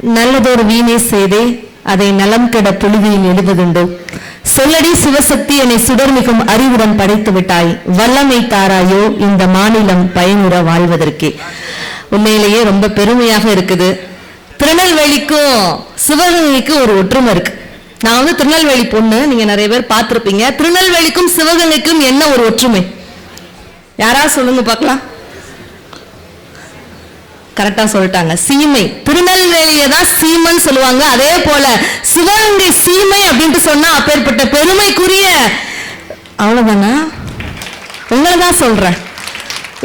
நல்லதொரு வீணை செய்தே அதை நலம் கெட புழுதியில் எழுவதுண்டு சொல்லடி சிவசக்தி என்னை சுடர்மிகும் அறிவுடன் படைத்து விட்டாய். வல்லமை தாராயோ இந்த மாநிலம் பயனுற வாழ்வதற்கே. உண்மையிலேயே ரொம்ப பெருமையாக இருக்குது. திருநெல்வேலிக்கும் சிவகங்கைக்கும் ஒரு ஒற்றுமை இருக்கு. நான் வந்து திருநெல்வேலி பொண்ணு நீங்க நிறைய பேர் பார்த்துருப்பீங்க. திருநெல்வேலிக்கும் சிவகங்கைக்கும் என்ன ஒரு ஒற்றுமை? யாராவது சொல்லுங்க பார்க்கலாம். கரெக்டா சொல்லிட்டாங்க. சீமை. திருநெல்வேலியை தான் சீமைன்னு சொல்லுவாங்க. அதே போல சிவகங்கை சீமை அப்படின்ட்டு சொன்னா அப்பேற்பட்ட பெருமைக்குரிய அவ்வளவுதானா? உங்களை தான் சொல்றேன்.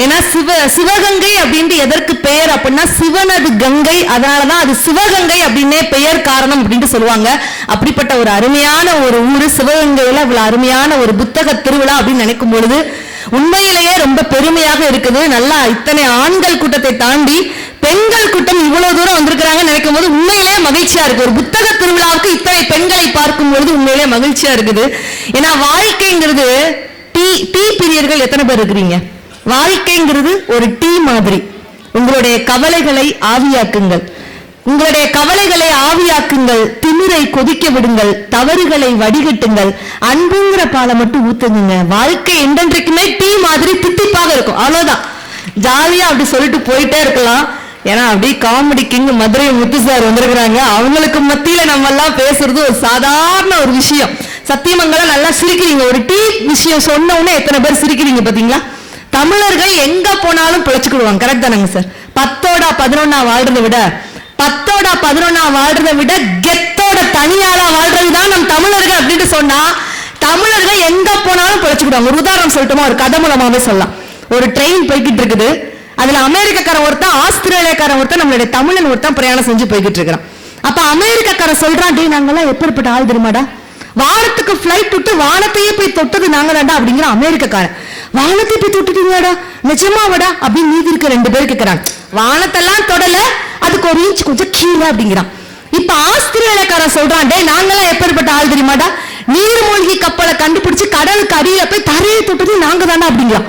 ஏன்னா சிவ சிவகங்கை அப்படின்ட்டு எதற்கு பெயர் அப்படின்னா சிவனது கங்கை. அதனாலதான் அது சிவகங்கை அப்படின்னே பெயர் காரணம் அப்படின்ட்டு சொல்லுவாங்க. அப்படிப்பட்ட ஒரு அருமையான ஒரு ஊரு. சிவகங்கையில இவ்வளவு அருமையான ஒரு புத்தக திருவிழா அப்படின்னு நினைக்கும் பொழுது உண்மையிலேயே ரொம்ப பெருமையாக இருக்குது. நல்லா இத்தனை ஆண்கள் கூட்டத்தை தாண்டி பெண்கள் கூட்டம் இவ்வளவு தூரம் வந்திருக்கிறாங்க நினைக்கும் போது உண்மையிலே மகிழ்ச்சியா இருக்கு. ஒரு புத்தக திருவிழாவுக்கு இத்தனை பெண்களை பார்க்கும் பொழுது உண்மையிலே மகிழ்ச்சியா இருக்குது. ஏன்னா வாழ்க்கைங்கிறது டீ டீ பிரியர்கள் எத்தனை பேர் இருக்கிறீங்க? வாழ்க்கைங்கிறது ஒரு டீ மாதிரி. உங்களுடைய கவலைகளை ஆவியாக்குங்கள். உங்களுடைய கவலைகளை ஆவியாக்குங்கள் திமிரை கொதிக்க விடுங்கள் தவறுகளை வடிகட்டுங்கள் அன்புங்கிற பாலை மட்டும் ஊத்துங்க வாழ்க்கை என்றென்றைக்குமே டீ மாதிரி தித்திப்பாக இருக்கும். அவ்வளவுதான். ஜாலியா அப்படி சொல்லிட்டு போயிட்டே இருக்கலாம். ஏன்னா அப்படி comedy king Madurai Muthu sir வந்திருக்கிறாங்க. அவங்களுக்கு மத்தியில நம்ம எல்லாம் பேசுறது ஒரு சாதாரண ஒரு விஷயம். சத்தியமங்கலம் நல்லா சிரிக்கிறீங்க. ஒரு டீ விஷயம் சொன்ன உடனே எத்தனை பேர் சிரிக்கிறீங்க பாத்தீங்களா? தமிழர்கள் எங்க போனாலும் பிழைச்சுக்கிடுவாங்க. கரெக்ட் தானங்க சார் பத்தோட பதினொன்னா வாழ்றதை விட கெத்தோட பதினொன்னா வாழ்றதை விட கெத்தோட தனியாளா வாழ்றதுதான் நம் தமிழர்கள் அப்படின்னு சொன்னா தமிழர்கள் எங்க போனாலும் பிழைச்சுக்கிடுவாங்க. ஒரு உதாரணம் சொல்லட்டுமா? ஒரு கதை மூலமாவே சொல்லலாம். ஒரு ட்ரெயின் போய்கிட்டு இருக்குது. அதுல அமெரிக்கக்காரன் ஒருத்தன் ஆஸ்திரேலியாக்காரன் ஒருத்தன் நம்மளுடைய தமிழன் ஒருத்தன் பிரயாணம் செஞ்சு போய்கிட்டு இருக்கிறான். அப்ப அமெரிக்கக்காரன் சொல்றான் டே நாங்கெல்லாம் எப்பேற்பட்ட ஆள் தெரியுமாடா? வானத்துக்கு ஃபிளைட் விட்டு வானத்தையே போய் தொட்டது நாங்க தான்டா அப்படிங்கிற அமெரிக்கக்காரன். வானத்தை போய் தொட்டுட்டீங்களாடா? நிஜமாவடா? அப்படின்னு மீதி இருக்க ரெண்டு பேர் கேட்கிறாங்க வானத்தெல்லாம் தொடல. அதுக்கு ஒரு இன்ச் கொஞ்சம் கீழே அப்படிங்கிறான். இப்ப ஆஸ்திரேலியாக்காரன் சொல்றான் டே நாங்களாம் எப்பேற்பட்ட ஆள் தெரியுமாடா? நீர்மூழ்கி கப்பலை கண்டுபிடிச்சு கடலுக்கு அடியில போய் தரையை தொட்டது நாங்க தானே அப்படிங்கிறான்.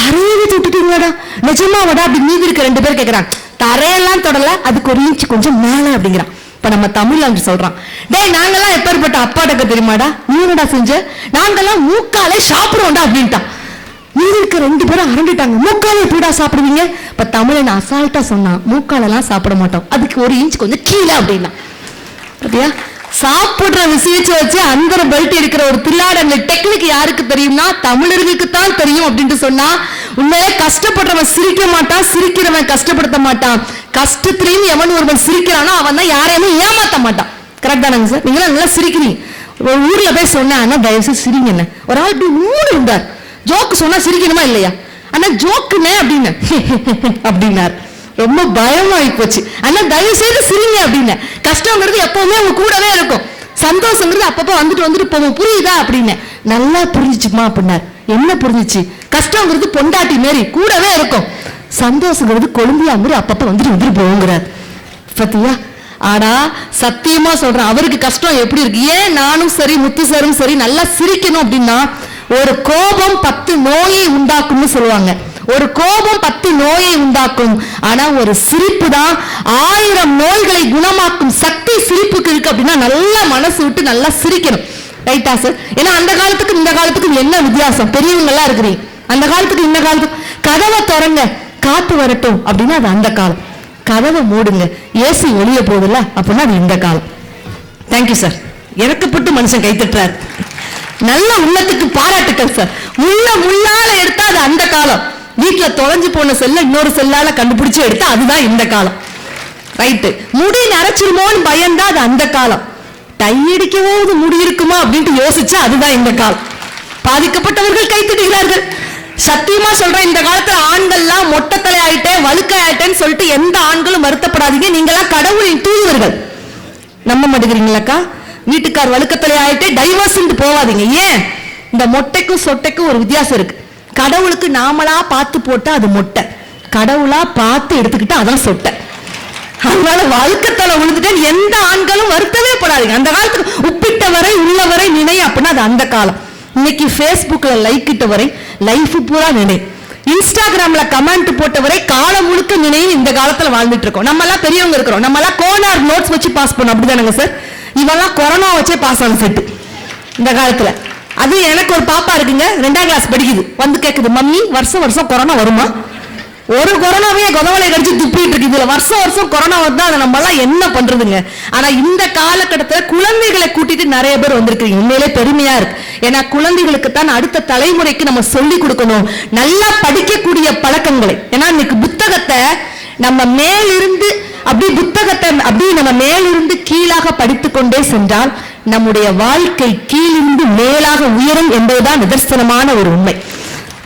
தரையை தொட்டுட்டீங்களாடா? நிஜமாவடா? அப்படி மீதி இருக்க ரெண்டு பேர் கேட்கறான் தரையெல்லாம் தொடல அதுக்கு ஒரு இன்ச் கொஞ்சம் மேல அப்படிங்கிறான். இப்ப நம்ம தமிழ்ல அப்படி சொல்றான் டேய் நாங்கெல்லாம் எப்பேற்பட்ட அப்பாடக்க தெரியுமாடா? நீ என்னடா செஞ்ச? நாங்கெல்லாம் மூக்காலே சாப்பிடுவோம்டா அப்படின்ட்டான். இருக்க ரெண்டு பேரும் அரண்டிட்டாங்க. மூக்காலே எப்படிடா சாப்பிடுவீங்க? இப்ப தமிழன் அசால்ட்டா சொன்னான். மூக்காலெல்லாம் சாப்பிட மாட்டோம். அதுக்கு ஒரு இன்ச் கொஞ்சம் கீழே அப்படின்னா. பாத்தியா? சாப்பிடுற விஷயத்தை வச்சு அந்த பெல்ட் எடுக்கிற ஒரு தில்லாடங்க டெக்னிக் யாருக்கு தெரியும்னா தமிழர்களுக்கு தான் தெரியும் அப்படின்ட்டு சொன்னா உண்மையிலே கஷ்டப்படுறவன் சிரிக்க மாட்டான் சிரிக்கிறவன் கஷ்டப்படுத்த மாட்டான். கஷ்டத்திலையும் எவன் ஒருவன் சிரிக்கிறானோ அவன் தான் யாரையுமே ஏமாத்த மாட்டான். கரெக்ட் தானங்க சார் நீங்க நல்லா சிரிக்கிறீங்க. ஊர்ல போய் சொன்னா தயவு சிரிங்க என்ன ஒரு ஆள் இப்படி மூணு இருந்தார் ஜோக்கு சொன்னா சிரிக்கணுமா இல்லையா? ஆனா ஜோக்குனே அப்படின்னு. அப்படின்னார். ரொம்ப பயமாயி போச்சு. ஆனா தயவு செய்து சிரிங்க அப்படின்னு. கஷ்டங்கிறது எப்பவுமே உங்க கூடவே இருக்கும். சந்தோஷங்கிறது அப்பப்போ வந்துட்டு வந்துட்டு போவோம் புரியுதா அப்படின்னு. நல்லா புரிஞ்சுச்சுமா அப்படின்னார். என்ன புரிஞ்சுச்சு? கஷ்டங்கிறது பொண்டாட்டி மாரி கூடவே இருக்கும். சந்தோஷங்கிறது கொழும்பியா மாதிரி அப்பப்போ வந்துட்டு வந்துட்டு போவோங்கிறார் பத்தியா? ஆனா சத்தியமா சொல்றேன் அவருக்கு கஷ்டம் எப்படி இருக்கு? ஏன் நானும் சரி முத்து சாரும் சரி நல்லா சிரிக்கணும் அப்படின்னா ஒரு கோபம் பத்து நோயை உண்டாக்கும்னு சொல்லுவாங்க. ஒரு கோபம் பத்து நோயை உண்டாக்கும். ஆனா ஒரு சிரிப்பு தான் ஆயிரம் நோய்களை குணமாக்கும் சக்தி சிரிப்புக்கு இருக்கு அப்படின்னா நல்லா மனசு விட்டு நல்லா சிரிக்கணும். ரைட்டா சார் ஏன்னா அந்த காலத்துக்கு இந்த காலத்துக்கு என்ன வித்தியாசம்? பெரியவங்க எல்லாம் இருக்கிறீங்க. அந்த காலத்துக்கு இந்த காலத்துக்கு கதவை திறங்க காத்து வரட்டும் அப்படின்னா அது அந்த காலம். கதவை மூடுங்க. ஏசி வெளியே போகுதுல்ல அப்படின்னா அது இந்த காலம். தேங்க்யூ சார் இறக்கப்பட்டு மனுஷன் கை தட்டுறாரு. நல்ல உள்ளத்துக்கு பாராட்டுக்கள் சார் முள்ள முள்ளால எடுத்தா அது அந்த காலம். வீட்டுல தொலைஞ்சு போன செல்ல இன்னொரு செல்லால கண்டுபிடிச்சு எடுத்தா அதுதான் இந்த காலம். ரைட்டு முடி நரைச்சிருமோன்னு பயந்தா அது அந்த காலம். டை அடிக்கவோ அது முடி இருக்குமா அப்படின்ட்டு யோசிச்சா அதுதான் இந்த காலம். பாதிக்கப்பட்டவர்கள் கைத்தட்டுகிறார்கள் சத்தியமா சொல்றேன் இந்த காலத்துல ஆண்கள்லாம் மொட்டத்தலை ஆயிட்டே வழுக்க ஆயிட்டேன்னு சொல்லிட்டு எந்த ஆண்களும் வருத்தப்படாதீங்க. நீங்களாம் கடவுளின் தூதுவர்கள். நம்ப மாட்டேங்கிறீங்களாக்கா வீட்டுக்கார் வழுக்கத்திலே ஆயிட்டு டைவர்ஸ் போவாதீங்க ஏன்? இந்த மொட்டைக்கும் சொட்டைக்கும் ஒரு வித்தியாசம் இருக்கு. கடவுளுக்கு நாமளா பார்த்து போட்டா அது மொட்டை. கடவுளா பார்த்து எடுத்துக்கிட்டா அதான் சொட்டை. அதனால வழுக்கத்தலை விழுந்துட்டு எந்த ஆண்களும் வருத்தவே படாதீங்க. அந்த காலத்துக்கு உப்பிட்ட வரை உள்ள வரை நினை அப்படின்னா அது அந்த காலம். இன்னைக்கு ஃபேஸ்புக்ல லைக் இட்ட வரை லைஃப் பூரா நினை. இன்ஸ்டாகிராம்ல கமெண்ட் போட்டவரை காலம் முழுக்க நினைவு இந்த காலத்துல வாழ்ந்துட்டு இருக்கோம். நம்ம எல்லாம் பெரியவங்க இருக்கிறோம். நம்ம எல்லாம் கோனார் நோட்ஸ் வச்சு பாஸ் பண்ணோம். அப்படிதானங்க சார் இவெல்லாம் கொரோனா வச்சே பாஸ் ஆன செட்டு இந்த காலத்துல. அது எனக்கு ஒரு பாப்பா இருக்குங்க ரெண்டாம் கிளாஸ் படிக்குது. வந்து கேட்குது மம்மி வருஷம் வருஷம் கொரோனா வருமா? ஒரு கொரோனாவே கொதவலை கடிச்சு துப்பிட்டு இருக்கு இதுல வருஷம் வருஷம் கொரோனா வந்தா அதை நம்ம எல்லாம் என்ன பண்றதுங்க? ஆனா இந்த காலகட்டத்துல குழந்தைகளை கூட்டிட்டு நிறைய பேர் வந்திருக்கீங்க உண்மையிலே பெருமையா இருக்கு. ஏன்னா குழந்தைகளுக்கு தான் அடுத்த தலைமுறைக்கு நம்ம சொல்லி கொடுக்கணும். நல்லா படிக்கக்கூடிய பழக்கங்களை. ஏன்னா இன்னைக்கு புத்தகத்தை நம்ம மேலிருந்து அப்படி புத்தகத்தை அப்படி நம்ம மேலிருந்து கீழாக படித்துக் கொண்டே சென்றால் நம்முடைய வாழ்க்கை கீழிருந்து மேலாக உயரும் என்பதுதான் நிதர்சனமான ஒரு உண்மை.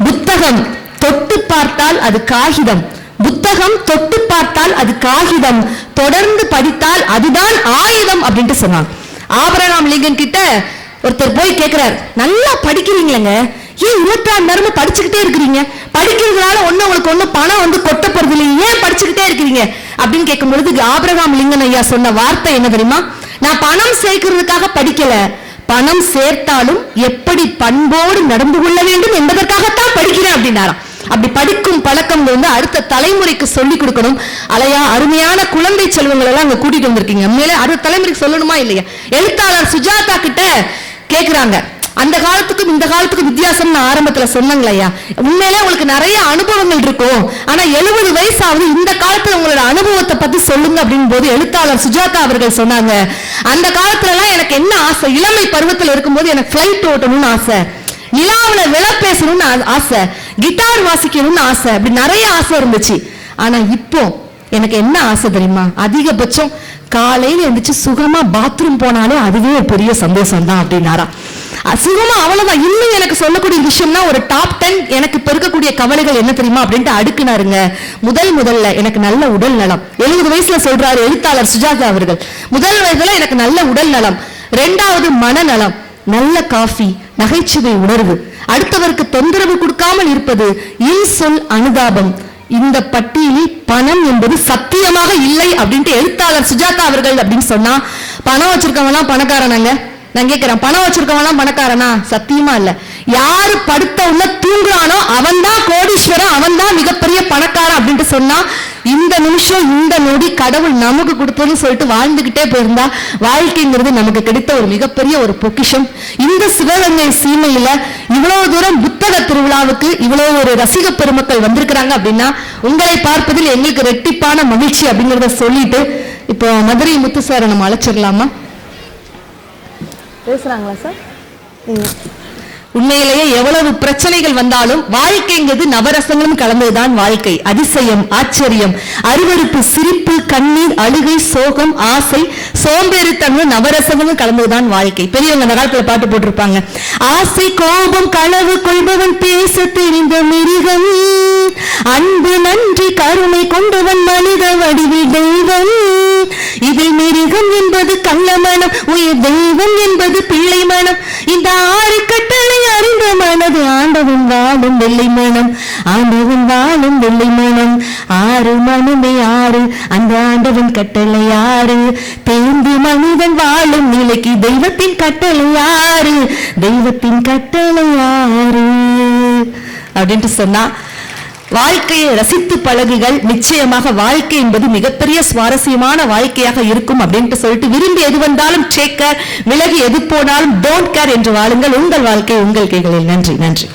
புத்தகம் தொட்டு பார்த்தால் அது காகிதம். புத்தகம் தொட்டு பார்த்தால் அது காகிதம். தொடர்ந்து படித்தால் அதுதான் ஆயுதம் அப்படின்ட்டு சொன்னாங்க. ஆபரகாம் லிங்கன் கிட்ட ஒருத்தர் போய் கேட்கிறார் நல்லா படிக்கிறீங்களேங்க. ஏன் இருபத்தி நேரமும் படிச்சுக்கிட்டே இருக்கிறீங்க? படிக்கிறதுனால ஒண்ணு உங்களுக்கு ஒண்ணு பணம் வந்து கொட்டப்படுறது போறது இல்லையே ஏன் படிச்சுக்கிட்டே இருக்கிறீங்க? அப்படின்னு கேட்கும் பொழுது ஆபிரகாம் லிங்கன் ஐயா சொன்ன வார்த்தை என்ன தெரியுமா? நான் பணம் சேர்க்கிறதுக்காக படிக்கல. பணம் சேர்த்தாலும் எப்படி பண்போடு நடந்து கொள்ள வேண்டும் என்பதற்காகத்தான் படிக்கிறேன் அப்படின்னாராம். அப்படி படிக்கும் பழக்கம் வந்து அடுத்த தலைமுறைக்கு சொல்லிக் கொடுக்கணும். அலையா அருமையான குழந்தை செல்வங்கள் எல்லாம் அங்க கூட்டிட்டு வந்திருக்கீங்க. மேல அடுத்த தலைமுறைக்கு சொல்லணுமா இல்லையா? எழுத்தாளர் சுஜாதா கிட்ட கேக்குறாங்க. அந்த காலத்துக்கும் இந்த காலத்துக்கும் வித்தியாசம் நான் ஆரம்பத்துல சொன்னாங்களையா உண்மையிலே உங்களுக்கு நிறைய அனுபவங்கள் இருக்கும். ஆனா எழுபது வயசாவது இந்த காலத்துல உங்களோட அனுபவத்தை பத்தி சொல்லுங்க அப்படின்னு போது எழுத்தாளர் சுஜாதா அவர்கள் சொன்னாங்க. அந்த காலத்துல எல்லாம் எனக்கு என்ன ஆசை? இளமை பருவத்துல இருக்கும்போது எனக்கு பிளைட் ஓட்டணும்னு ஆசை. நிலாவுல விள பேசணும்னு ஆ- ஆசை. கிட்டார் வாசிக்கணும்னு ஆசை. அப்படி நிறைய ஆசை இருந்துச்சு. ஆனா இப்போ எனக்கு என்ன ஆசை தெரியுமா? அதிகபட்சம் காலையில எந்திரிச்சு சுகமா பாத்ரூம் போனாலே அதுவே பெரிய சந்தோஷம் தான் அப்படின்னாரா அஹ் அவ்வளவுதான் இன்னும் எனக்கு சொல்லக்கூடிய விஷயம்னா ஒரு டாப் டென் எனக்கு இப்ப இருக்கக்கூடிய கவலைகள் என்ன தெரியுமா அப்படின்ட்டு அடுக்குனாருங்க. முதல் முதல்ல எனக்கு நல்ல உடல் நலம். எழுபது வயசுல சொல்றாரு எழுத்தாளர் சுஜாதா அவர்கள். முதல் வயதுல எனக்கு நல்ல உடல் நலம். ரெண்டாவது மனநலம். நல்ல காஃபி நகைச்சுவை உணர்வு. அடுத்தவருக்கு தொந்தரவு கொடுக்காமல் இருப்பது இன்சொல் அனுதாபம். இந்த பட்டியலில் பணம் என்பது சத்தியமாக இல்லை அப்படின்ட்டு எழுத்தாளர் சுஜாதா அவர்கள் அப்படின்னு சொன்னா பணம் வச்சிருக்கவங்க எல்லாம் பணக்காரனாங்க. நான் கேட்கிறேன் பணம் வச்சிருக்கவன் எல்லாம் பணக்காரனா? சத்தியமா இல்ல. யாரு படுத்த உள்ள தூங்குறானோ அவன் தான் கோடீஸ்வரன் அவன் தான் மிகப்பெரிய பணக்காரன் அப்படின்ட்டு சொன்னா இந்த நிமிஷம் இந்த நொடி கடவுள் நமக்கு கொடுத்ததுன்னு சொல்லிட்டு வாழ்ந்துகிட்டே போயிருந்தா வாழ்க்கைங்கிறது நமக்கு கிடைத்த ஒரு மிகப்பெரிய ஒரு பொக்கிஷம். இந்த சிவகங்கை சீமையில இவ்வளவு தூரம் புத்தக திருவிழாவுக்கு இவ்வளவு ஒரு ரசிக பெருமக்கள் வந்திருக்கிறாங்க அப்படின்னா உங்களை பார்ப்பதில் எங்களுக்கு ரெட்டிப்பான மகிழ்ச்சி அப்படிங்கறத சொல்லிட்டு இப்போ மதுரை முத்துசாரை நம்ம அழைச்சிடலாமா? பேசுகிறாங்களா சார்? உண்மையிலேயே எவ்வளவு பிரச்சனைகள் வந்தாலும் வாழ்க்கைங்கிறது நவரசங்களும் கலந்ததுதான் வாழ்க்கை. அதிசயம் ஆச்சரியம் அருவறுப்பு சிரிப்பு கண்ணீர் அழுகை சோகம் ஆசை சோம்பேறித்தன்மை நவரசங்களும் கலந்ததுதான் வாழ்க்கை. பெரியவங்க அந்த காலத்துல பாட்டு போட்டிருப்பாங்க. ஆசை கோபம் களவு கொள்பவன் பேச தெரிந்த மிருகம். அன்பு நன்றி கருணை கொண்டவன் மனித வடிவில் தெய்வம். இதில் மிருகம் என்பது கள்ள மனம் உயிர் தெய்வம் என்பது பிள்ளை மனம். இந்த ஆ அறிந்த ஆண்டவன் வாழும் வெள்ளை மனம். ஆண்டவன் வாழும் வெள்ளி மனம். ஆறு மனமே ஆறு அந்த ஆண்டவன் கட்டளை ஆறு. தேந்தி மனிதன் வாழும் நிலைக்கு தெய்வத்தின் கட்டளை ஆறு. தெய்வத்தின் கட்டளை ஆறு. அப்படின்ட்டு சொன்னா வாழ்க்கையை ரசித்து பழகுகள் நிச்சயமாக வாழ்க்கை என்பது மிகப்பெரிய சுவாரஸ்யமான வாழ்க்கையாக இருக்கும் அப்படின்ட்டு சொல்லிட்டு விரும்பி எது வந்தாலும் டேக் கேர் விலகி எது போனாலும் டோன்ட் கேர் என்று வாழுங்கள். உங்கள் வாழ்க்கை உங்கள் கைகளில். நன்றி நன்றி.